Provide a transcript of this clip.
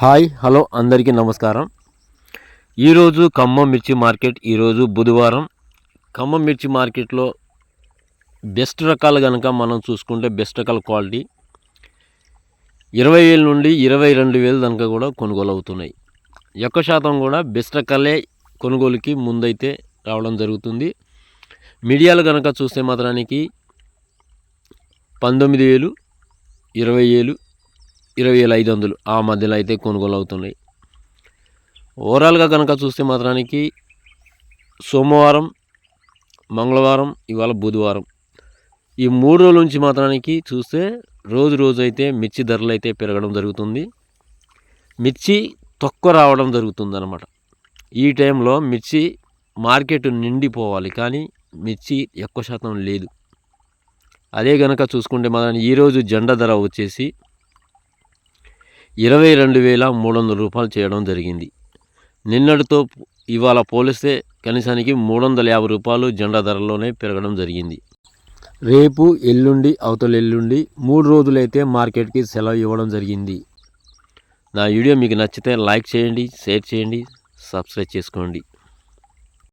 Hi hello అందరికీ నమస్కారం. ఈరోజు ఖమ్మం మిర్చి మార్కెట్ ఈరోజు బుధవారం. ఖమ్మం మిర్చి మార్కెట్లో బెస్ట్ రకాలు కనుక మనం చూసుకుంటే బెస్ట్ రకాల క్వాలిటీ ఇరవై వేల నుండి ఇరవై రెండు వేలు కనుక కూడా కొనుగోలు అవుతున్నాయి. ఎక్కువ శాతం కూడా బెస్ట్ రకాలే కొనుగోలుకి ముందైతే రావడం జరుగుతుంది. మీడియాలు కనుక చూస్తే మాత్రానికి పంతొమ్మిది వేలు ఇరవై వేలు ఇరవై వేల ఐదు వందలు. ఆ మధ్యలో అయితే కొనుగోలు అవుతున్నాయి. ఓవరాల్గా కనుక చూస్తే మాత్రానికి సోమవారం మంగళవారం ఇవాళ బుధవారం. ఈ మూడు రోజుల నుంచి మాత్రానికి చూస్తే రోజు రోజు అయితే మిర్చి ధరలు అయితే పెరగడం జరుగుతుంది. మిర్చి తక్కువ రావడం జరుగుతుంది అనమాట ఈ టైంలో మిర్చి మార్కెట్ నిండిపోవాలి కానీ మిర్చి ఎక్కువ శాతం లేదు. అదే కనుక చూసుకుంటే మాత్రం ఈరోజు జెండా ధర వచ్చేసి ఇరవై రెండు వేల మూడు వందల రూపాయలు చేయడం జరిగింది. నిన్నటితో ఇవాళ పోలిస్తే కనీసానికి మూడు వందల యాభై రూపాయలు జెండా ధరలోనే పెరగడం జరిగింది. రేపు ఎల్లుండి అవతల ఎల్లుండి మూడు రోజులైతే మార్కెట్కి సెలవు ఇవ్వడం జరిగింది. నా వీడియో మీకు నచ్చితే లైక్ చేయండి షేర్ చేయండి సబ్స్క్రైబ్ చేసుకోండి.